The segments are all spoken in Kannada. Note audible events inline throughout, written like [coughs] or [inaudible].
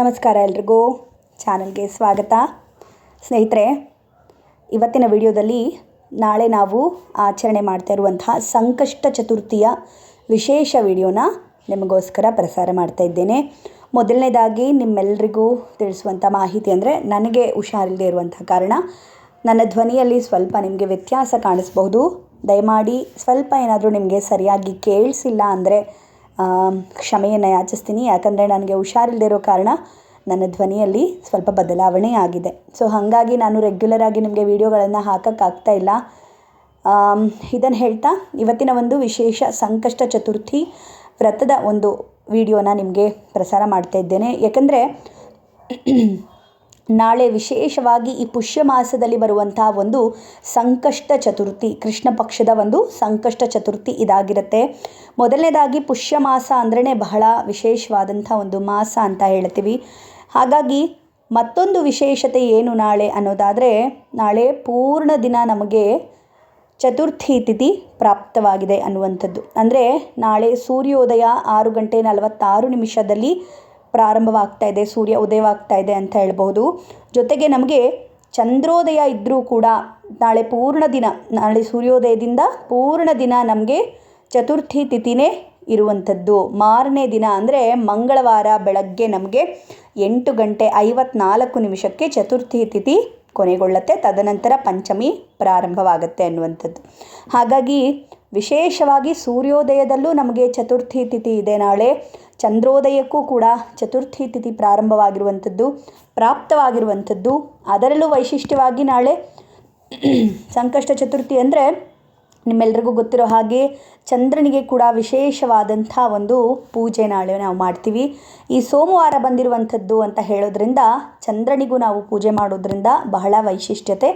ನಮಸ್ಕಾರ ಎಲ್ರಿಗೂ ಚಾನಲ್ಗೆ ಸ್ವಾಗತ. ಸ್ನೇಹಿತರೆ, ಇವತ್ತಿನ ವಿಡಿಯೋದಲ್ಲಿ ನಾಳೆ ನಾವು ಆಚರಣೆ ಮಾಡ್ತಾ ಇರುವಂತಹ ಸಂಕಷ್ಟ ಚತುರ್ಥಿಯ ವಿಶೇಷ ವಿಡಿಯೋನ ನಿಮಗೋಸ್ಕರ ಪ್ರಸಾರ ಮಾಡ್ತಾ ಇದ್ದೇನೆ. ಮೊದಲನೇದಾಗಿ ನಿಮ್ಮೆಲ್ಲರಿಗೂ ತಿಳಿಸುವಂಥ ಮಾಹಿತಿ ಅಂದರೆ ನನಗೆ ಹುಷಾರಿಲ್ಲದೆ ಇರುವಂಥ ಕಾರಣ ನನ್ನ ಧ್ವನಿಯಲ್ಲಿ ಸ್ವಲ್ಪ ನಿಮಗೆ ವ್ಯತ್ಯಾಸ ಕಾಣಿಸ್ಬಹುದು. ದಯಮಾಡಿ ಸ್ವಲ್ಪ ಏನಾದರೂ ನಿಮಗೆ ಸರಿಯಾಗಿ ಕೇಳಿಸಿಲ್ಲ ಅಂದರೆ ಕ್ಷಮೆಯನ್ನು ಯಾಚಿಸ್ತೀನಿ ಯಾಕಂದರೆ ನನಗೆ ಹುಷಾರಿಲ್ಲದೆ ಇರೋ ಕಾರಣ ನನ್ನ ಧ್ವನಿಯಲ್ಲಿ ಸ್ವಲ್ಪ ಬದಲಾವಣೆ ಆಗಿದೆ. ಸೊ ಹಾಗಾಗಿ ನಾನು ರೆಗ್ಯುಲರ್ ಆಗಿ ನಿಮಗೆ ವೀಡಿಯೋಗಳನ್ನು ಹಾಕೋಕ್ಕಾಗ್ತಾ ಇಲ್ಲ. ಇದನ್ನು ಹೇಳ್ತಾ, ಇವತ್ತಿನ ಒಂದು ವಿಶೇಷ ಸಂಕಷ್ಟ ಚತುರ್ಥಿ ವ್ರತದ ಒಂದು ವಿಡಿಯೋನ ನಿಮಗೆ ಪ್ರಸಾರ ಮಾಡ್ತಾ ಇದ್ದೇನೆ. ಯಾಕಂದರೆ ನಾಳೆ ವಿಶೇಷವಾಗಿ ಈ ಪುಷ್ಯ ಮಾಸದಲ್ಲಿ ಬರುವಂತಹ ಒಂದು ಸಂಕಷ್ಟ ಚತುರ್ಥಿ, ಕೃಷ್ಣ ಪಕ್ಷದ ಒಂದು ಸಂಕಷ್ಟ ಚತುರ್ಥಿ ಇದಾಗಿರುತ್ತೆ. ಮೊದಲನೇದಾಗಿ ಪುಷ್ಯ ಮಾಸ ಅಂದ್ರೇ ಬಹಳ ವಿಶೇಷವಾದಂಥ ಒಂದು ಮಾಸ ಅಂತ ಹೇಳ್ತೀವಿ. ಹಾಗಾಗಿ ಮತ್ತೊಂದು ವಿಶೇಷತೆ ಏನು ನಾಳೆ ಅನ್ನೋದಾದರೆ, ನಾಳೆ ಪೂರ್ಣ ದಿನ ನಮಗೆ ಚತುರ್ಥಿ ತಿಥಿ ಪ್ರಾಪ್ತವಾಗಿದೆ ಅನ್ನುವಂಥದ್ದು. ಅಂದರೆ ನಾಳೆ ಸೂರ್ಯೋದಯ ಆರು ಗಂಟೆ ನಲವತ್ತಾರು ನಿಮಿಷದಲ್ಲಿ ಪ್ರಾರಂಭವಾಗ್ತಾ ಇದೆ, ಸೂರ್ಯ ಉದಯವಾಗ್ತಾ ಇದೆ ಅಂತ ಹೇಳ್ಬೋದು ಜೊತೆಗೆ ನಮಗೆ ಚಂದ್ರೋದಯ ಇದ್ದರೂ ಕೂಡ ನಾಳೆ ಪೂರ್ಣ ದಿನ, ನಾಳೆ ಸೂರ್ಯೋದಯದಿಂದ ಪೂರ್ಣ ದಿನ ನಮಗೆ ಚತುರ್ಥಿ ತಿಥಿನೇ ಇರುವಂಥದ್ದು. ಮಾರನೇ ದಿನ ಅಂದರೆ ಮಂಗಳವಾರ ಬೆಳಗ್ಗೆ ನಮಗೆ ಎಂಟು ಗಂಟೆ ಐವತ್ನಾಲ್ಕು ನಿಮಿಷಕ್ಕೆ ಚತುರ್ಥಿ ತಿಥಿ ಕೊನೆಗೊಳ್ಳುತ್ತೆ. ತದನಂತರ ಪಂಚಮಿ ಪ್ರಾರಂಭವಾಗುತ್ತೆ ಅನ್ನುವಂಥದ್ದು. ಹಾಗಾಗಿ ವಿಶೇಷವಾಗಿ ಸೂರ್ಯೋದಯದಲ್ಲೂ ನಮಗೆ ಚತುರ್ಥಿ ತಿಥಿ ಇದೆ ನಾಳೆ. ಚಂದ್ರೋದಯಕ್ಕೂ ಕೂಡ ಚತುರ್ಥಿ ತಿಥಿ ಪ್ರಾರಂಭವಾಗಿರುವಂಥದ್ದು, ಪ್ರಾಪ್ತವಾಗಿರುವಂಥದ್ದು. ಅದರಲ್ಲೂ ವೈಶಿಷ್ಟ್ಯವಾಗಿ ನಾಳೆ ಸಂಕಷ್ಟ ಚತುರ್ಥಿ ಅಂದರೆ ನಿಮ್ಮೆಲ್ರಿಗೂ ಗೊತ್ತಿರೋ ಹಾಗೆ ಚಂದ್ರನಿಗೆ ಕೂಡ ವಿಶೇಷವಾದಂಥ ಒಂದು ಪೂಜೆ ನಾಳೆ ನಾವು ಮಾಡ್ತೀವಿ. ಈ ಸೋಮವಾರ ಬಂದಿರುವಂಥದ್ದು ಅಂತ ಹೇಳೋದ್ರಿಂದ, ಚಂದ್ರನಿಗೂ ನಾವು ಪೂಜೆ ಮಾಡೋದ್ರಿಂದ ಬಹಳ ವೈಶಿಷ್ಟ್ಯತೆ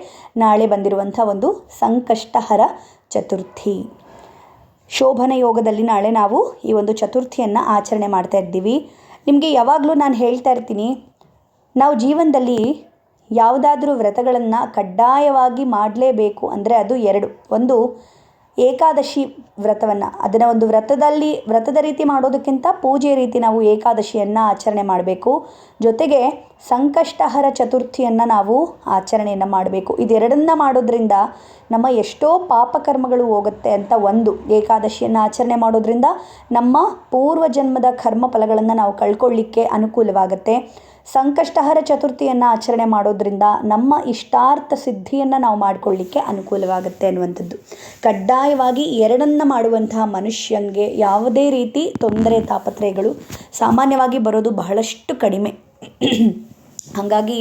ನಾಳೆ ಬಂದಿರುವಂಥ ಒಂದು ಸಂಕಷ್ಟಹರ ಚತುರ್ಥಿ. ಶೋಭನ ಯೋಗದಲ್ಲಿ ನಾಳೆ ನಾವು ಈ ಒಂದು ಚತುರ್ಥಿಯನ್ನು ಆಚರಣೆ ಮಾಡ್ತಾ ಇದ್ದೀವಿ. ನಿಮಗೆ ಯಾವಾಗಲೂ ನಾನು ಹೇಳ್ತಾ ಇರ್ತೀನಿ, ನಾವು ಜೀವನದಲ್ಲಿ ಯಾವುದಾದ್ರೂ ವ್ರತಗಳನ್ನು ಕಡ್ಡಾಯವಾಗಿ ಮಾಡಲೇಬೇಕು ಅಂದರೆ ಅದು ಎರಡು. ಒಂದು ಏಕಾದಶಿ ವ್ರತವನ್ನು. ಅದನ್ನು ಒಂದು ವ್ರತದಲ್ಲಿ, ವ್ರತದ ರೀತಿ ಮಾಡೋದಕ್ಕಿಂತ ಪೂಜೆ ರೀತಿ ನಾವು ಏಕಾದಶಿಯನ್ನು ಆಚರಣೆ ಮಾಡಬೇಕು. ಜೊತೆಗೆ ಸಂಕಷ್ಟಹರ ಚತುರ್ಥಿಯನ್ನು ನಾವು ಆಚರಣೆಯನ್ನು ಮಾಡಬೇಕು. ಇದೆರಡನ್ನ ಮಾಡೋದ್ರಿಂದ ನಮ್ಮ ಎಷ್ಟೋ ಪಾಪಕರ್ಮಗಳು ಹೋಗುತ್ತೆ ಅಂತ ಒಂದು ಏಕಾದಶಿಯನ್ನು ಆಚರಣೆ ಮಾಡೋದ್ರಿಂದ ನಮ್ಮ ಪೂರ್ವಜನ್ಮದ ಕರ್ಮ ಫಲಗಳನ್ನು ನಾವು ಕಳ್ಕೊಳ್ಳಿಕ್ಕೆ ಅನುಕೂಲವಾಗುತ್ತೆ. ಸಂಕಷ್ಟಹರ ಚತುರ್ಥಿಯನ್ನು ಆಚರಣೆ ಮಾಡೋದ್ರಿಂದ ನಮ್ಮ ಇಷ್ಟಾರ್ಥ ಸಿದ್ಧಿಯನ್ನು ನಾವು ಮಾಡಿಕೊಳ್ಳಿಕ್ಕೆ ಅನುಕೂಲವಾಗುತ್ತೆ ಅನ್ನುವಂಥದ್ದು. ಕಡ್ಡಾಯವಾಗಿ ಎರಡನ್ನು ಮಾಡುವಂತಹ ಮನುಷ್ಯನಿಗೆ ಯಾವುದೇ ರೀತಿ ತೊಂದರೆ, ತಾಪತ್ರಯಗಳು ಸಾಮಾನ್ಯವಾಗಿ ಬರೋದು ಬಹಳಷ್ಟು ಕಡಿಮೆ. ಹಾಗಾಗಿ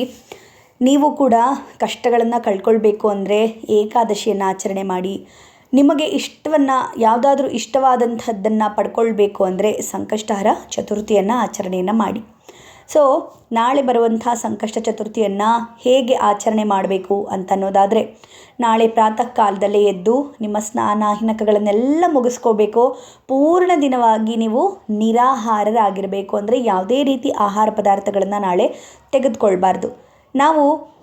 ನೀವು ಕೂಡ ಕಷ್ಟಗಳನ್ನು ಕಳ್ಕೊಳ್ಬೇಕು ಅಂದರೆ ಏಕಾದಶಿಯನ್ನು ಆಚರಣೆ ಮಾಡಿ, ನಿಮಗೆ ಇಷ್ಟವನ್ನು, ಯಾವುದಾದ್ರೂ ಇಷ್ಟವಾದಂಥದ್ದನ್ನು ಪಡ್ಕೊಳ್ಬೇಕು ಅಂದರೆ ಸಂಕಷ್ಟಹರ ಚತುರ್ಥಿಯನ್ನು ಆಚರಣೆಯನ್ನು ಮಾಡಿ. ಸೊ ನಾಳೆ ಬರುವಂಥ ಸಂಕಷ್ಟ ಚತುರ್ಥಿಯನ್ನು ಹೇಗೆ ಆಚರಣೆ ಮಾಡಬೇಕು ಅಂತ ಅನ್ನೋದಾದರೆ, ನಾಳೆ ಪ್ರಾತಃ ಕಾಲದಲ್ಲೇ ಎದ್ದು ನಿಮ್ಮ ಸ್ನಾನ, ಹಿನಕಗಳನ್ನೆಲ್ಲ ಮುಗಿಸ್ಕೋಬೇಕು. ಪೂರ್ಣ ದಿನವಾಗಿ ನೀವು ನಿರಾಹಾರರಾಗಿರಬೇಕು. ಅಂದರೆ ಯಾವುದೇ ರೀತಿ ಆಹಾರ ಪದಾರ್ಥಗಳನ್ನು ನಾಳೆ ತೆಗೆದುಕೊಳ್ಬಾರ್ದು. ನಾವು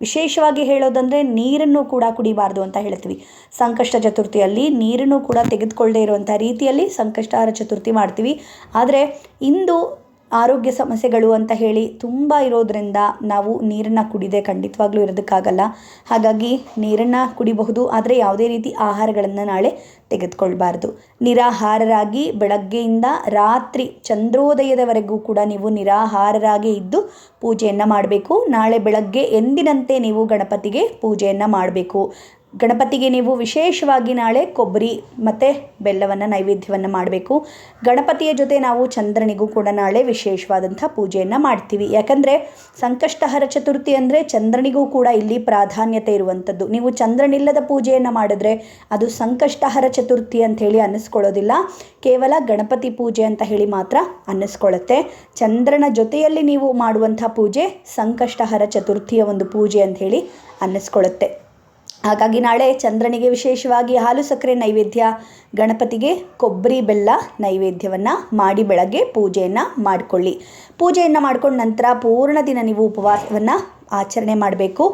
ವಿಶೇಷವಾಗಿ ಹೇಳೋದಂದರೆ ನೀರನ್ನು ಕೂಡ ಕುಡಿಬಾರ್ದು ಅಂತ ಹೇಳ್ತೀವಿ. ಸಂಕಷ್ಟ ಚತುರ್ಥಿಯಲ್ಲಿ ನೀರನ್ನು ಕೂಡ ತೆಗೆದುಕೊಳ್ಳದೇ ಇರುವಂಥ ರೀತಿಯಲ್ಲಿ ಸಂಕಷ್ಟಹಾರ ಚತುರ್ಥಿ ಮಾಡ್ತೀವಿ. ಆದರೆ, ಇಂದು ಆರೋಗ್ಯ ಸಮಸ್ಯೆಗಳು ಅಂತ ಹೇಳಿ ತುಂಬ ಇರೋದರಿಂದ ನಾವು ನೀರನ್ನು ಕುಡಿದೆ ಖಂಡಿತವಾಗ್ಲೂ ಇರೋದಕ್ಕಾಗಲ್ಲ. ಹಾಗಾಗಿ ನೀರನ್ನು ಕುಡಿಬಹುದು, ಆದರೆ ಯಾವುದೇ ರೀತಿ ಆಹಾರಗಳನ್ನು ನಾಳೆ ತೆಗೆದುಕೊಳ್ಬಾರ್ದು. ನಿರಾಹಾರರಾಗಿ ಬೆಳಗ್ಗೆಯಿಂದ ರಾತ್ರಿ ಚಂದ್ರೋದಯದವರೆಗೂ ಕೂಡ ನೀವು ನಿರಾಹಾರರಾಗಿ ಇದ್ದು ಪೂಜೆಯನ್ನು ಮಾಡಬೇಕು. ನಾಳೆ ಬೆಳಗ್ಗೆ ಎಂದಿನಂತೆ ನೀವು ಗಣಪತಿಗೆ ಪೂಜೆಯನ್ನು ಮಾಡಬೇಕು. ಗಣಪತಿಗೆ ನೀವು ವಿಶೇಷವಾಗಿ ನಾಳೆ ಕೊಬ್ಬರಿ ಮತ್ತು ಬೆಲ್ಲವನ್ನು, ನೈವೇದ್ಯವನ್ನು ಮಾಡಬೇಕು. ಗಣಪತಿಯ ಜೊತೆ ನಾವು ಚಂದ್ರನಿಗೂ ಕೂಡ ನಾಳೆ ವಿಶೇಷವಾದಂಥ ಪೂಜೆಯನ್ನು ಮಾಡ್ತೀವಿ. ಯಾಕಂದರೆ ಸಂಕಷ್ಟಹರ ಚತುರ್ಥಿ ಅಂದರೆ ಚಂದ್ರನಿಗೂ ಕೂಡ ಇಲ್ಲಿ ಪ್ರಾಧಾನ್ಯತೆ ಇರುವಂಥದ್ದು. ನೀವು ಚಂದ್ರನಿಲ್ಲದ ಪೂಜೆಯನ್ನು ಮಾಡಿದ್ರೆ ಅದು ಸಂಕಷ್ಟಹರ ಚತುರ್ಥಿ ಅಂಥೇಳಿ ಅನ್ನಿಸ್ಕೊಳ್ಳೋದಿಲ್ಲ. ಕೇವಲ ಗಣಪತಿ ಪೂಜೆ ಅಂತ ಹೇಳಿ ಮಾತ್ರ ಅನ್ನಿಸ್ಕೊಳ್ಳುತ್ತೆ. ಚಂದ್ರನ ಜೊತೆಯಲ್ಲಿ ನೀವು ಮಾಡುವಂಥ ಪೂಜೆ ಸಂಕಷ್ಟಹರ ಚತುರ್ಥಿಯ ಒಂದು ಪೂಜೆ ಅಂಥೇಳಿ ಅನ್ನಿಸ್ಕೊಳ್ಳುತ್ತೆ. ಹಾಗಾಗಿ ನಾಳೆ ಚಂದ್ರನಿಗೆ ವಿಶೇಷವಾಗಿ ಹಾಲು ಸಕ್ಕರೆ ನೈವೇದ್ಯ, ಗಣಪತಿಗೆ ಕೊಬ್ಬರಿ ಬೆಲ್ಲ ನೈವೇದ್ಯವನ್ನು ಮಾಡಿ ಬೆಳಗ್ಗೆ ಪೂಜೆಯನ್ನು ಮಾಡಿಕೊಳ್ಳಿ. ಪೂಜೆಯನ್ನು ಮಾಡ್ಕೊಂಡ ನಂತರ ಪೂರ್ಣ ದಿನ ನೀವು ಉಪವಾಸವನ್ನು ಆಚರಣೆ ಮಾಡಬೇಕು.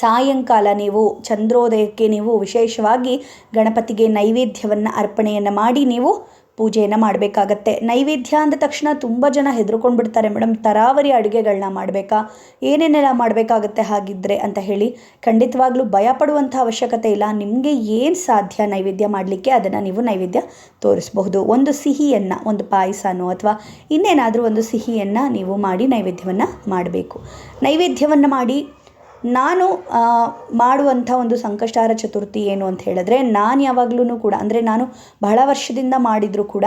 ಸಾಯಂಕಾಲ ನೀವು ಚಂದ್ರೋದಯಕ್ಕೆ ನೀವು ವಿಶೇಷವಾಗಿ ಗಣಪತಿಗೆ ನೈವೇದ್ಯವನ್ನು ಅರ್ಪಣೆಯನ್ನು ಮಾಡಿ ನೀವು ಪೂಜೆಯನ್ನು ಮಾಡಬೇಕಾಗತ್ತೆ. ನೈವೇದ್ಯ ಅಂದ ತಕ್ಷಣ ತುಂಬ ಜನ ಹೆದರ್ಕೊಂಡು ಬಿಡ್ತಾರೆ ಮೇಡಮ್ ತರಾವರಿ ಅಡುಗೆಗಳನ್ನ ಮಾಡಬೇಕಾ? ಏನೇನೆಲ್ಲ ಮಾಡಬೇಕಾಗತ್ತೆ ಹಾಗಿದ್ದರೆ ಅಂತ ಹೇಳಿ ಖಂಡಿತವಾಗ್ಲೂ ಭಯ ಪಡುವಂಥ ಅವಶ್ಯಕತೆ ಇಲ್ಲ. ನಿಮಗೆ ಏನು ಸಾಧ್ಯ ನೈವೇದ್ಯ ಮಾಡಲಿಕ್ಕೆ, ಅದನ್ನು ನೀವು ನೈವೇದ್ಯ ತೋರಿಸಬಹುದು. ಒಂದು ಸಿಹಿಯನ್ನು, ಒಂದು ಪಾಯಸನೋ ಅಥವಾ ಇನ್ನೇನಾದರೂ ಒಂದು ಸಿಹಿಯನ್ನು ನೀವು ಮಾಡಿ ನೈವೇದ್ಯವನ್ನು ಮಾಡಬೇಕು. ನೈವೇದ್ಯವನ್ನು ಮಾಡಿ ನಾನು ಮಾಡುವಂಥ ಒಂದು ಸಂಕಷ್ಟಾರ ಚತುರ್ಥಿ ಏನು ಅಂತ ಹೇಳಿದ್ರೆ, ನಾನು ಯಾವಾಗ್ಲೂ ಕೂಡ, ಅಂದರೆ ನಾನು ಬಹಳ ವರ್ಷದಿಂದ ಮಾಡಿದರೂ ಕೂಡ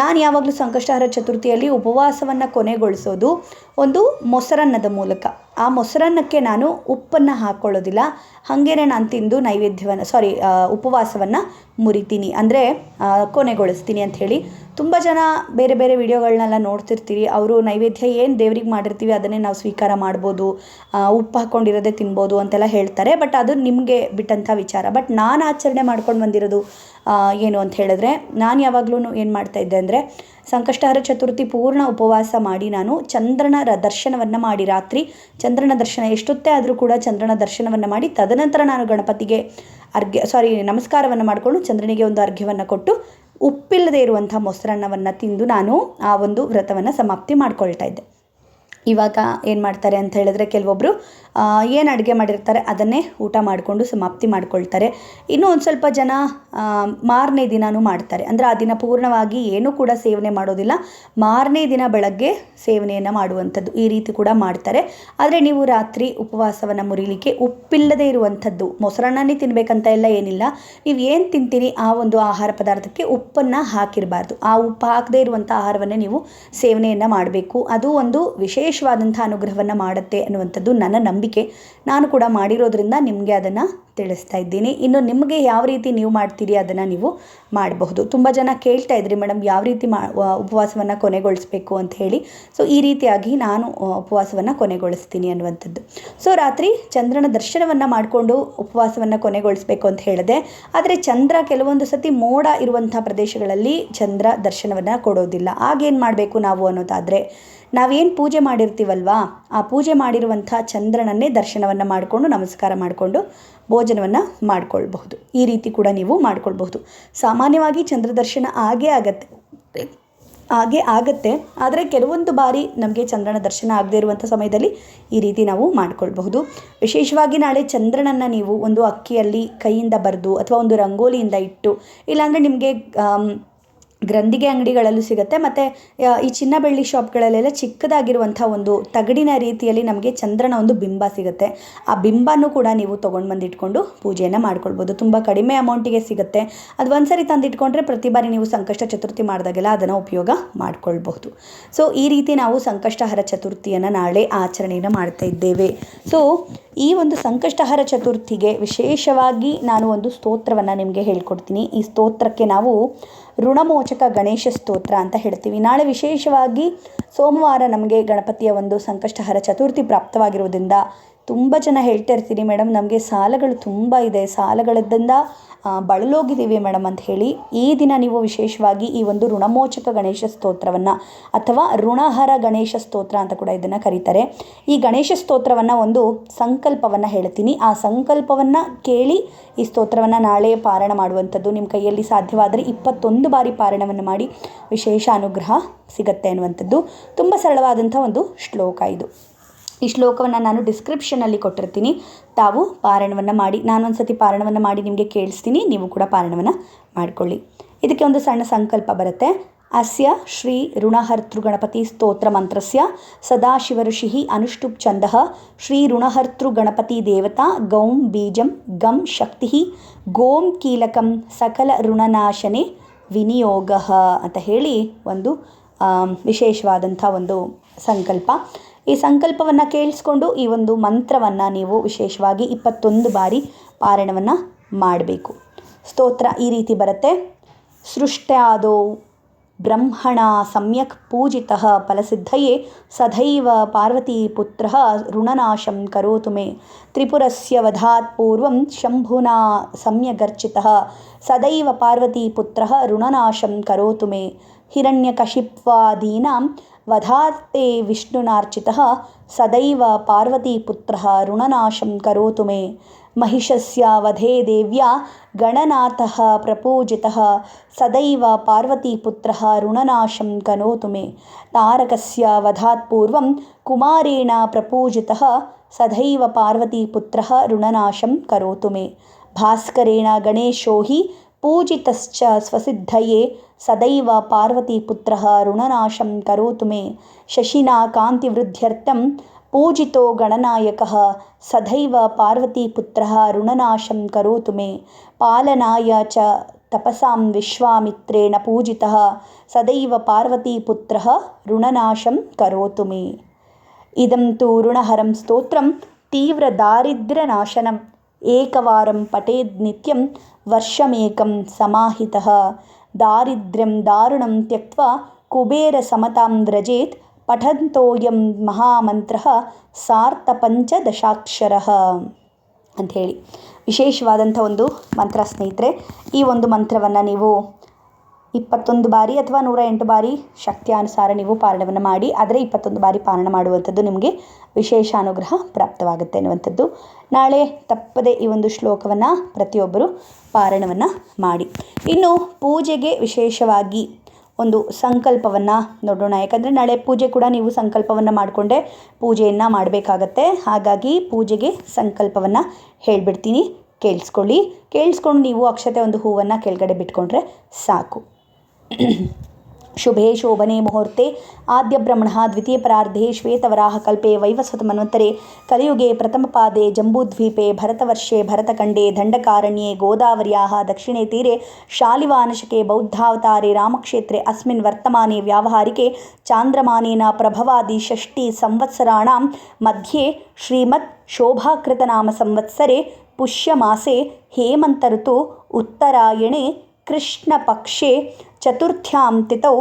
ನಾನು ಯಾವಾಗಲೂ ಸಂಕಷ್ಟಹರ ಚತುರ್ಥಿಯಲ್ಲಿ ಉಪವಾಸವನ್ನು ಕೊನೆಗೊಳಿಸೋದು ಒಂದು ಮೊಸರನ್ನದ ಮೂಲಕ. ಆ ಮೊಸರನ್ನಕ್ಕೆ ನಾನು ಉಪ್ಪನ್ನು ಹಾಕ್ಕೊಳ್ಳೋದಿಲ್ಲ ಹಾಗೇನೆ ನಾನು ತಿಂದು ನೈವೇದ್ಯವನ್ನು ಸಾರಿ ಉಪವಾಸವನ್ನು ಮುರಿತೀನಿ. ಅಂದರೆ ಕೊನೆಗೊಳಿಸ್ತೀನಿ ಅಂತ ಹೇಳಿ. ತುಂಬ ಜನ ಬೇರೆ ಬೇರೆ ವಿಡಿಯೋಗಳನ್ನೆಲ್ಲ ನೋಡ್ತಿರ್ತೀರಿ. ಅವರು ನೈವೇದ್ಯ ಏನು ದೇವ್ರಿಗೆ ಮಾಡಿರ್ತೀವಿ ಅದನ್ನೇ ನಾವು ಸ್ವೀಕಾರ ಮಾಡ್ಬೋದು. ಉಪ್ಪು ಹಾಕ್ಕೊಂಡಿರೋದೇ ತಿನ್ಬೋದು ಅಂತೆಲ್ಲ ಹೇಳ್ತಾರೆ. ಬಟ್ ಅದು ನಿಮಗೆ ಬಿಟ್ಟಂಥ ವಿಚಾರ. ಬಟ್ ನಾನು ಆಚರಣೆ ಮಾಡ್ಕೊಂಡು ಬಂದಿರೋದು ಏನು ಅಂತ ಹೇಳಿದ್ರೆ, ನಾನು ಯಾವಾಗಲೂ ಏನು ಮಾಡ್ತಾ ಇದ್ದೆ ಅಂದರೆ, ಸಂಕಷ್ಟಹರ ಚತುರ್ಥಿ ಪೂರ್ಣ ಉಪವಾಸ ಮಾಡಿ ನಾನು ಚಂದ್ರನ ದರ್ಶನವನ್ನು ಮಾಡಿ ರಾತ್ರಿ. ಚಂದ್ರನ ದರ್ಶನ ಎಷ್ಟೊತ್ತೇ ಆದರೂ ಕೂಡ ಚಂದ್ರನ ದರ್ಶನವನ್ನು ಮಾಡಿ, ತದನಂತರ ನಾನು ಗಣಪತಿಗೆ ಅರ್ಘ್ಯ ಸಾರಿ ನಮಸ್ಕಾರವನ್ನು ಮಾಡಿಕೊಂಡು ಚಂದ್ರನಿಗೆ ಒಂದು ಅರ್ಘ್ಯವನ್ನು ಕೊಟ್ಟು, ಉಪ್ಪಿಲ್ಲದೆ ಇರುವಂಥ ಮೊಸರನ್ನವನ್ನು ತಿಂದು ನಾನು ಆ ಒಂದು ವ್ರತವನ್ನು ಸಮಾಪ್ತಿ ಮಾಡ್ಕೊಳ್ತಾ ಇದ್ದೆ. ಇವಾಗ ಏನು ಮಾಡ್ತಾರೆ ಅಂತ ಹೇಳಿದ್ರೆ ಕೆಲವೊಬ್ಬರು ಏನು ಅಡುಗೆ ಮಾಡಿರ್ತಾರೆ ಅದನ್ನೇ ಊಟ ಮಾಡಿಕೊಂಡು ಸಮಾಪ್ತಿ ಮಾಡ್ಕೊಳ್ತಾರೆ. ಇನ್ನೂ ಒಂದು ಸ್ವಲ್ಪ ಜನ ಮಾರನೇ ದಿನವೂ ಮಾಡ್ತಾರೆ. ಅಂದರೆ ಆ ದಿನ ಪೂರ್ಣವಾಗಿ ಏನೂ ಕೂಡ ಸೇವನೆ ಮಾಡೋದಿಲ್ಲ. ಮಾರನೇ ದಿನ ಬೆಳಗ್ಗೆ ಸೇವನೆಯನ್ನು ಮಾಡುವಂಥದ್ದು ಈ ರೀತಿ ಕೂಡ ಮಾಡ್ತಾರೆ. ಆದರೆ ನೀವು ರಾತ್ರಿ ಉಪವಾಸವನ್ನು ಮುರಿಲಿಕ್ಕೆ ಉಪ್ಪಿಲ್ಲದೆ ಇರುವಂಥದ್ದು ಮೊಸರನ್ನನೇ ತಿನ್ನಬೇಕಂತ ಎಲ್ಲ ಏನಿಲ್ಲ. ನೀವು ಏನು ತಿಂತೀರಿ ಆ ಒಂದು ಆಹಾರ ಪದಾರ್ಥಕ್ಕೆ ಉಪ್ಪನ್ನು ಹಾಕಿರಬಾರ್ದು. ಆ ಉಪ್ಪು ಹಾಕದೇ ಇರುವಂಥ ಆಹಾರವನ್ನೇ ನೀವು ಸೇವನೆಯನ್ನು ಮಾಡಬೇಕು. ಅದು ಒಂದು ವಿಶೇಷವಾದಂಥ ಅನುಗ್ರಹವನ್ನು ಮಾಡುತ್ತೆ ಅನ್ನುವಂಥದ್ದು ನನ್ನ ನಂಬಿಕೆ. ನಾನು ಕೂಡ ಮಾಡಿರೋದ್ರಿಂದ ನಿಮಗೆ ಅದನ್ನು ತಿಳಿಸ್ತಾ ಇದ್ದೀನಿ. ಇನ್ನು ನಿಮಗೆ ಯಾವ ರೀತಿ ನೀವು ಮಾಡ್ತೀರಿ ಅದನ್ನು ನೀವು ಮಾಡಬಹುದು. ತುಂಬ ಜನ ಕೇಳ್ತಾ ಇದ್ರಿ ಮೇಡಮ್ ಯಾವ ರೀತಿ ಮಾ ಉಪವಾಸವನ್ನು ಕೊನೆಗೊಳಿಸಬೇಕು ಅಂತ ಹೇಳಿ. ಸೊ ಈ ರೀತಿಯಾಗಿ ನಾನು ಉಪವಾಸವನ್ನು ಕೊನೆಗೊಳಿಸ್ತೀನಿ ಅನ್ನುವಂಥದ್ದು. ಸೊ ರಾತ್ರಿ ಚಂದ್ರನ ದರ್ಶನವನ್ನು ಮಾಡಿಕೊಂಡು ಉಪವಾಸವನ್ನು ಕೊನೆಗೊಳಿಸಬೇಕು ಅಂತ ಹೇಳಿದೆ. ಆದರೆ ಚಂದ್ರ ಕೆಲವೊಂದು ಸತಿ ಮೋಡ ಇರುವಂಥ ಪ್ರದೇಶಗಳಲ್ಲಿ ಚಂದ್ರ ದರ್ಶನವನ್ನು ಕೊಡೋದಿಲ್ಲ. ಆಗೇನು ಮಾಡಬೇಕು ನಾವು ಅನ್ನೋದಾದರೆ ನಾವೇನು ಪೂಜೆ ಮಾಡಿರ್ತೀವಲ್ವಾ? ಆ ಪೂಜೆ ಮಾಡಿರುವಂಥ ಚಂದ್ರನನ್ನೇ ದರ್ಶನವನ್ನು ಮಾಡಿಕೊಂಡು, ನಮಸ್ಕಾರ ಮಾಡಿಕೊಂಡು, ಭೋಜನವನ್ನು ಮಾಡಿಕೊಳ್ಬಹುದು. ಈ ರೀತಿ ಕೂಡ ನೀವು ಮಾಡಿಕೊಳ್ಬಹುದು. ಸಾಮಾನ್ಯವಾಗಿ ಚಂದ್ರ ದರ್ಶನ ಆಗೇ ಆಗತ್ತೆ. ಹಾಗೆ ಆಗತ್ತೆ. ಆದರೆ ಕೆಲವೊಂದು ಬಾರಿ ನಮಗೆ ಚಂದ್ರನ ದರ್ಶನ ಆಗದೇ ಇರುವಂಥ ಸಮಯದಲ್ಲಿ ಈ ರೀತಿ ನಾವು ಮಾಡಿಕೊಳ್ಬಹುದು. ವಿಶೇಷವಾಗಿ ನಾಳೆ ಚಂದ್ರನನ್ನು ನೀವು ಒಂದು ಅಕ್ಕಿಯಲ್ಲಿ ಕೈಯಿಂದ ಬರೆದು ಅಥವಾ ಒಂದು ರಂಗೋಲಿಯಿಂದ ಇಟ್ಟು, ಇಲ್ಲಾಂದರೆ ನಿಮಗೆ ಗ್ರಂಥಿಗೆ ಅಂಗಡಿಗಳಲ್ಲೂ ಸಿಗುತ್ತೆ. ಮತ್ತು ಈ ಚಿನ್ನ ಬೆಳ್ಳಿ ಶಾಪ್ಗಳಲ್ಲೆಲ್ಲ ಚಿಕ್ಕದಾಗಿರುವಂಥ ಒಂದು ತಗಡಿನ ರೀತಿಯಲ್ಲಿ ನಮಗೆ ಚಂದ್ರನ ಒಂದು ಬಿಂಬ ಸಿಗುತ್ತೆ. ಆ ಬಿಂಬನೂ ಕೂಡ ನೀವು ತೊಗೊಂಡು ಬಂದಿಟ್ಕೊಂಡು ಪೂಜೆಯನ್ನು ಮಾಡ್ಕೊಳ್ಬೋದು. ತುಂಬ ಕಡಿಮೆ ಅಮೌಂಟಿಗೆ ಸಿಗುತ್ತೆ. ಅದು ಒಂದ್ಸರಿ ತಂದಿಟ್ಕೊಂಡ್ರೆ ಪ್ರತಿ ಬಾರಿ ನೀವು ಸಂಕಷ್ಟ ಚತುರ್ಥಿ ಮಾಡಿದಾಗೆಲ್ಲ ಅದನ್ನು ಉಪಯೋಗ ಮಾಡ್ಕೊಳ್ಬಹುದು. ಸೊ, ಈ ರೀತಿ ನಾವು ಸಂಕಷ್ಟಹರ ಚತುರ್ಥಿಯನ್ನು ನಾಳೆ ಆಚರಣೆಯನ್ನು ಮಾಡ್ತಾ ಇದ್ದೇವೆ. ಸೊ ಈ ಒಂದು ಸಂಕಷ್ಟಹರ ಚತುರ್ಥಿಗೆ ವಿಶೇಷವಾಗಿ ನಾನು ಒಂದು ಸ್ತೋತ್ರವನ್ನು ನಿಮಗೆ ಹೇಳ್ಕೊಡ್ತೀನಿ. ಈ ಸ್ತೋತ್ರಕ್ಕೆ ನಾವು ಋಣಮೋಚಕ ಗಣೇಶ ಸ್ತೋತ್ರ ಅಂತ ಹೇಳ್ತೀವಿ. ನಾಳೆ ವಿಶೇಷವಾಗಿ ಸೋಮವಾರ ನಮಗೆ ಗಣಪತಿಯ ಒಂದು ಸಂಕಷ್ಟಹರ ಚತುರ್ಥಿ ಪ್ರಾಪ್ತವಾಗಿರೋದ್ರಿಂದ ತುಂಬ ಜನ ಹೇಳ್ತಾ ಇರ್ತೀನಿ ಮೇಡಮ್ ನಮಗೆ ಸಾಲಗಳು ತುಂಬ ಇದೆ ಸಾಲಗಳಿಂದ ಬಳಲೋಗಿದ್ದೀವಿ ಮೇಡಮ್ ಅಂತ ಹೇಳಿ ಈ ದಿನ ನೀವು ವಿಶೇಷವಾಗಿ ಈ ಒಂದು ಋಣಮೋಚಕ ಗಣೇಶ ಸ್ತೋತ್ರವನ್ನು ಅಥವಾ ಋಣಹರ ಗಣೇಶ ಸ್ತೋತ್ರ ಅಂತ ಕೂಡ ಇದನ್ನು ಕರೀತಾರೆ. ಈ ಗಣೇಶ ಸ್ತೋತ್ರವನ್ನು ಒಂದು ಸಂಕಲ್ಪವನ್ನು ಹೇಳ್ತೀನಿ. ಆ ಸಂಕಲ್ಪವನ್ನು ಕೇಳಿ ಈ ಸ್ತೋತ್ರವನ್ನು ನಾಳೆ ಪಾರಣ ಮಾಡುವಂಥದ್ದು ನಿಮ್ಮ ಕೈಯಲ್ಲಿ ಸಾಧ್ಯವಾದರೆ ಇಪ್ಪತ್ತೊಂದು ಬಾರಿ ಪಾರಣವನ್ನು ಮಾಡಿ ವಿಶೇಷ ಅನುಗ್ರಹ ಸಿಗತ್ತೆ ಅನ್ನುವಂಥದ್ದು. ತುಂಬ ಸರಳವಾದಂಥ ಒಂದು ಶ್ಲೋಕ ಇದು. ಈ ಶ್ಲೋಕವನ್ನು ನಾನು ಡಿಸ್ಕ್ರಿಪ್ಷನಲ್ಲಿ ಕೊಟ್ಟಿರ್ತೀನಿ. ತಾವು ಪಾರಾಯಣವನ್ನು ಮಾಡಿ ನಾನು ಒಂದು ಸತಿ ಪಾರಾಯಣವನ್ನು ಮಾಡಿ ನಿಮಗೆ ಕೇಳಿಸ್ತೀನಿ, ನೀವು ಕೂಡ ಪಾರಾಯಣವನ್ನು ಮಾಡಿಕೊಳ್ಳಿ. ಇದಕ್ಕೆ ಒಂದು ಸಣ್ಣ ಸಂಕಲ್ಪ ಬರುತ್ತೆ. ಅಸ್ಯ ಶ್ರೀ ಋಣಹರ್ತೃಗಣಪತಿ ಸ್ತೋತ್ರ ಮಂತ್ರಸ್ಯ ಸದಾಶಿವಋಷಿ ಅನುಷ್ಠುಪ್ ಛಂದ ಶ್ರೀ ಋಣಹರ್ತೃಗಣಪತಿ ದೇವತಾ ಗೌಂ ಬೀಜಂ ಗಂ ಶಕ್ತಿ ಗೋಂ ಕೀಲಕಂ ಸಕಲ ಋಣನಾಶನೆ ವಿನಿಯೋಗ ಅಂತ ಹೇಳಿ ಒಂದು ವಿಶೇಷವಾದಂಥ ಒಂದು ಸಂಕಲ್ಪ. ಈ ಸಂಕಲ್ಪವನ್ನು ಕೇಳಿಸ್ಕೊಂಡು ಈ ಒಂದು ಮಂತ್ರವನ್ನು ನೀವು ವಿಶೇಷವಾಗಿ ಇಪ್ಪತ್ತೊಂದು ಬಾರಿ ಪಾರಣವನ್ನು ಮಾಡಬೇಕು. ಸ್ತೋತ್ರ ಈ ರೀತಿ ಬರುತ್ತೆ. ಸೃಷ್ಟ್ಯಾದೋ ಬ್ರಹ್ಮಣ ಸಮ್ಯಕ್ ಪೂಜಿತಃ ಫಲಸಿದ್ಧಯೇ ಸದೈವ ಪಾರ್ವತೀಪುತ್ರ ಋಣನಾಶಂ ಕರೋತು ಮೇ. ತ್ರಿಪುರಸ್ಯ ವಧಾತ್ ಪೂರ್ವಂ ಶಂಭುನಾ ಸಮ್ಯಗರ್ಚಿತಃ ಸದೈವ ಪಾರ್ವತೀಪುತ್ರ ಋಣನಾಶಂ ಕರೋತು ಮೇ. ಹಿರಣ್ಯಕಶಿಪ್ವಾದೀನಾಂ वधात्ते विष्णुनार्चितः सदैव पार्वतीपुत्रः ऋणनाशं करोतु मे। महिष्य वधे देव्या गणनाथः प्रपूजितः सदैव पार्वतीपुत्रः ऋणनाशं करोतु मे। तारकस्य वधात् पूर्वं कुमारेण प्रपूजितः सदैव पार्वतीपुत्रः ऋणनाशं करोतु मे। भास्करेण गणेशो हि पूजितश्च स्वसिद्धये सदैव पार्वतीपुत्रः ऋणनाशं करोतु मे। शशिना कान्तिवृद्ध्यर्थं पूजितो गणनायकः सदैव पार्वतीपुत्रः ऋणनाशं करोतु मे। पालनाय च तपसां विश्वामित्रेण पूजितः सदैव पार्वतीपुत्रः ऋणनाशं करोतु मे। इदं तु ऋणहरं स्तोत्रं तीव्रदारिद्र्यनाशनम् एकवारं पठेद् नित्यं वर्षमेकं समाहितः दारिद्र्यं दारुणं त्यक्त्वा कुबेरसमतां व्रजेत् ಪಠಂತೋಯಂ ಮಹಾಮಂತ್ರ ಸಾರ್ಥಪಂಚದಶಾಕ್ಷರ ಅಂಥೇಳಿ ವಿಶೇಷವಾದಂಥ ಒಂದು ಮಂತ್ರ ಸ್ನೇಹಿತರೆ ಈ ಒಂದು ಮಂತ್ರವನ್ನು ನೀವು ಇಪ್ಪತ್ತೊಂದು ಬಾರಿ ಅಥವಾ ನೂರ ಎಂಟು ಬಾರಿ ಶಕ್ತಿಯಾನುಸಾರ ನೀವು ಪಾರಣವನ್ನು ಮಾಡಿ, ಆದರೆ ಇಪ್ಪತ್ತೊಂದು ಬಾರಿ ಪಾರಣ ಮಾಡುವಂಥದ್ದು ನಿಮಗೆ ವಿಶೇಷ ಅನುಗ್ರಹ ಪ್ರಾಪ್ತವಾಗುತ್ತೆ ಅನ್ನುವಂಥದ್ದು ನಾಳೆ ತಪ್ಪದೆ ಈ ಒಂದು ಶ್ಲೋಕವನ್ನು ಪ್ರತಿಯೊಬ್ಬರು ಪಾರಣವನ್ನು ಮಾಡಿ. ಇನ್ನು ಪೂಜೆಗೆ ವಿಶೇಷವಾಗಿ ಒಂದು ಸಂಕಲ್ಪವನ್ನು ನೋಡೋಣ. ಯಾಕಂದರೆ ನಾಳೆ ಪೂಜೆ ಕೂಡ ನೀವು ಸಂಕಲ್ಪವನ್ನು ಮಾಡಿಕೊಂಡೆ ಪೂಜೆಯನ್ನು ಮಾಡಬೇಕಾಗತ್ತೆ. ಹಾಗಾಗಿ ಪೂಜೆಗೆ ಸಂಕಲ್ಪವನ್ನು ಹೇಳಿಬಿಡ್ತೀನಿ. ಕೇಳಿಸ್ಕೊಳ್ಳಿ. ಕೇಳಿಸ್ಕೊಂಡು ನೀವು ಅಕ್ಷತೆ ಒಂದು ಹೂವನ್ನು ಕೆಳಗಡೆ ಬಿಟ್ಕೊಂಡ್ರೆ ಸಾಕು. [coughs] ಶುಭೆ ಶೋಭನೆ ಮುಹೂರ್ತೆ. ಆದ್ಯ ಬ್ರಹ್ಮಣ, ದ್ವಿತೀಯ ಪರಾರ್ಧೆ ಶ್ವೇತವರಾಹ ಕಲ್ಪೆ, ವೈವಸ್ವತ ಮನ್ವಂತರೆ, ಕಲಿಯುಗೆ ಪ್ರಥಮ ಪಾದೆ, ಜಂಬೂದ್ವೀಪೆ, ಭರತವರ್ಷೆ ಭರತಖಂಡೆ ದಂಡಕಾರಣ್ಯೆ ಗೋದಾವರ್ಯಾ ದಕ್ಷಿಣೆ ತೀರೆ, ಶಾಲಿವಾನಶಕೆ, ಬೌದ್ಧಾವತಾರೆ, ರಾಮಕ್ಷೇತ್ರೆ, ಅಸ್ಮಿನ್ ವರ್ತಮಾನೆ ವ್ಯಾವಹಾರಿಕೆ, ಚಾಂದ್ರಮಾನೇನ ಪ್ರಭವಾದಿ ಷಷ್ಟಿ ಸಂವತ್ಸರಾಣಾಂ, ಮಧ್ಯೆ ಶ್ರೀಮತ್ ಶೋಭಾಕೃತನಾಮ ಸಂವತ್ಸರೆ, ಪುಷ್ಯಮಾಸೆ ಹೇಮಂತಋತು ಉತ್ತರಾಯಣೆ, ಕೃಷ್ಣಪಕ್ಷೆ ಚತುರ್ಥ್ಯಾಂ ತಿಥೌ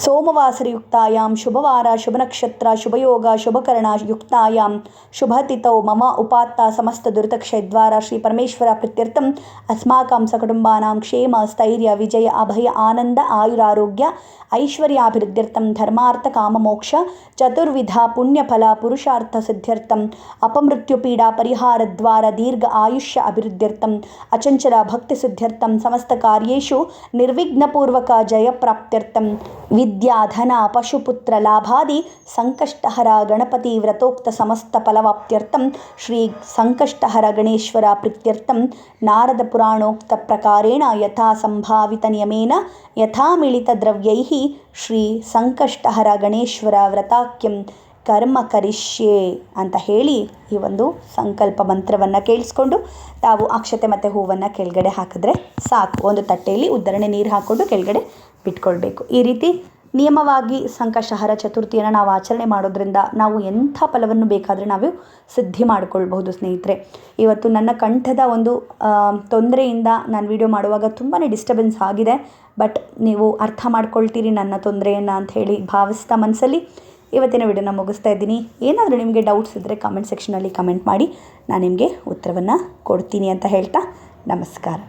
सोमवासरयुक्तायां शुभवार, शुभनक्षत्र, शुभयोग शुभकरणायुक्तायां शुभतिथौ मम उपात्ता समस्त समस्तदुरितक्षयद्वारा श्रीपरमेश्वर प्रीत्यर्थम् अस्माकं सकुटुम्बानां क्षेम, स्थैर्य, विजय, अभय, आनन्द, आयुरारोग्य, ऐश्वर्याभिवृद्ध्यर्थं धर्मार्थकाममोक्ष चतुर्विधा, पुण्यफला पुरुषार्थसिद्ध्यर्थम् अपमृत्युपीडापरिहारद्वारा दीर्घ आयुष्य अभिवृद्ध्यर्थम्, अचञ्चल भक्तिसिद्ध्यर्थं समस्तकार्येषु निर्विघ्नपूर्वक जयप्राप्त्यर्थं विध ಅಚಂಚಲ ಭಕ್ತಿ ಸಿದ್ಧ್ಯರ್ಥಂ ಸಮಸ್ತ ಕಾರ್ಯೇಷು ನಿರ್ವಿಘ್ನಪೂರ್ವಕ ಜಯಪ್ರಾಪ್ತ್ಯರ್ಥಂ ವಿದ್ಯಾ ಧನ ಪಶುಪುತ್ರ ಲಾಭಾದಿ, ಸಂಕಷ್ಟಹರ ಗಣಪತಿ ವ್ರತೋಕ್ತ ಸಮಸ್ತ ಫಲವಾಪ್ತ್ಯರ್ಥಂ, ಶ್ರೀ ಸಂಕಷ್ಟಹರ ಗಣೇಶ್ವರ ಪ್ರೀತ್ಯರ್ಥಂ, ನಾರದ ಪುರಾಣೋಕ್ತ ಪ್ರಕಾರೇಣ ಯಥಾ ಸಂಭಾವಿತ ನಿಯಮೇನ ಯಥಾ ಮಿಳಿತ ದ್ರವ್ಯೈಃ ಶ್ರೀ ಸಂಕಷ್ಟಹರ ಗಣೇಶ್ವರ ವ್ರತಾಖ್ಯಂ ಕರ್ಮ ಕರಿಷ್ಯೆ ಅಂತ ಹೇಳಿ ಈ ಒಂದು ಸಂಕಲ್ಪ ಮಂತ್ರವನ್ನು ಕೇಳಿಸ್ಕೊಂಡು ತಾವು ಅಕ್ಷತೆ ಮತ್ತು ಹೂವನ್ನು ಕೆಳಗಡೆ ಹಾಕಿದ್ರೆ ಸಾಕು. ಒಂದು ತಟ್ಟೆಯಲ್ಲಿ ಉದ್ದರಣೆ ನೀರು ಹಾಕ್ಕೊಂಡು ಕೆಳಗಡೆ ಬಿಟ್ಕೊಳ್ಬೇಕು. ಈ ರೀತಿ ನಿಯಮವಾಗಿ ಸಂಕಷ್ಟಹರ ಚತುರ್ಥಿಯನ್ನು ನಾವು ಆಚರಣೆ ಮಾಡೋದ್ರಿಂದ ನಾವು ಎಂಥ ಫಲವನ್ನು ಬೇಕಾದರೆ ನಾವು ಸಿದ್ಧಿ ಮಾಡಿಕೊಳ್ಬಹುದು ಸ್ನೇಹಿತರೆ ಇವತ್ತು ನನ್ನ ಕಂಠದ ಒಂದು ತೊಂದರೆಯಿಂದ ನಾನು ವಿಡಿಯೋ ಮಾಡುವಾಗ ತುಂಬಾ ಡಿಸ್ಟರ್ಬೆನ್ಸ್ ಆಗಿದೆ ಬಟ್ ನೀವು ಅರ್ಥ ಮಾಡ್ಕೊಳ್ತೀರಿ ನನ್ನ ತೊಂದರೆಯನ್ನು ಅಂತ ಹೇಳಿ ಭಾವಿಸ್ತಾ ಮನಸ್ಸಲ್ಲಿ ಇವತ್ತಿನ ವಿಡಿಯೋನ ಮುಗಿಸ್ತಾ ಇದ್ದೀನಿ ಏನಾದರೂ ನಿಮಗೆ ಡೌಟ್ಸ್ ಇದ್ದರೆ ಕಮೆಂಟ್ ಸೆಕ್ಷನಲ್ಲಿ ಕಮೆಂಟ್ ಮಾಡಿ ನಾನು ನಿಮಗೆ ಉತ್ತರವನ್ನು ಕೊಡ್ತೀನಿ ಅಂತ ಹೇಳ್ತಾ ನಮಸ್ಕಾರ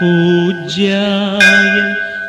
पूज्याय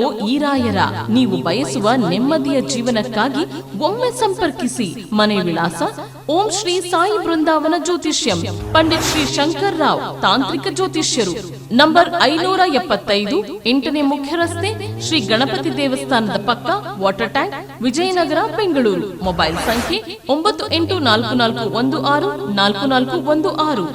ಈ ಈರಾಯರ, ನೀವು ಬಯಸುವ ನೆಮ್ಮದಿಯ ಜೀವನಕ್ಕಾಗಿ ಒಮ್ಮೆ ಸಂಪರ್ಕಿಸಿ. ಮನೆ ವಿಳಾಸ, ಓಂ ಶ್ರೀ ಸಾಯಿ ಬೃಂದಾವನ ಜ್ಯೋತಿಷ್ಯಂ, ಪಂಡಿತ್ ಶ್ರೀ ಶಂಕರ್ ರಾವ್, ತಾಂತ್ರಿಕ ಜ್ಯೋತಿಷ್ಯರು. ನಂಬರ್ ಐನೂರ ಎಪ್ಪತ್ತೈದು, ಎಂಟನೇ ಮುಖ್ಯ ರಸ್ತೆ ಶ್ರೀ ಗಣಪತಿ ದೇವಸ್ಥಾನದ ಪಕ್ಕ, water tank, Vijayanagar, Bengaluru. Mobile ಸಂಖ್ಯೆ ಒಂಬತ್ತು ಎಂಟು ನಾಲ್ಕು ನಾಲ್ಕು ಒಂದು ಆರು, ನಾಲ್ಕು ನಾಲ್ಕು ಒಂದು ಆರು.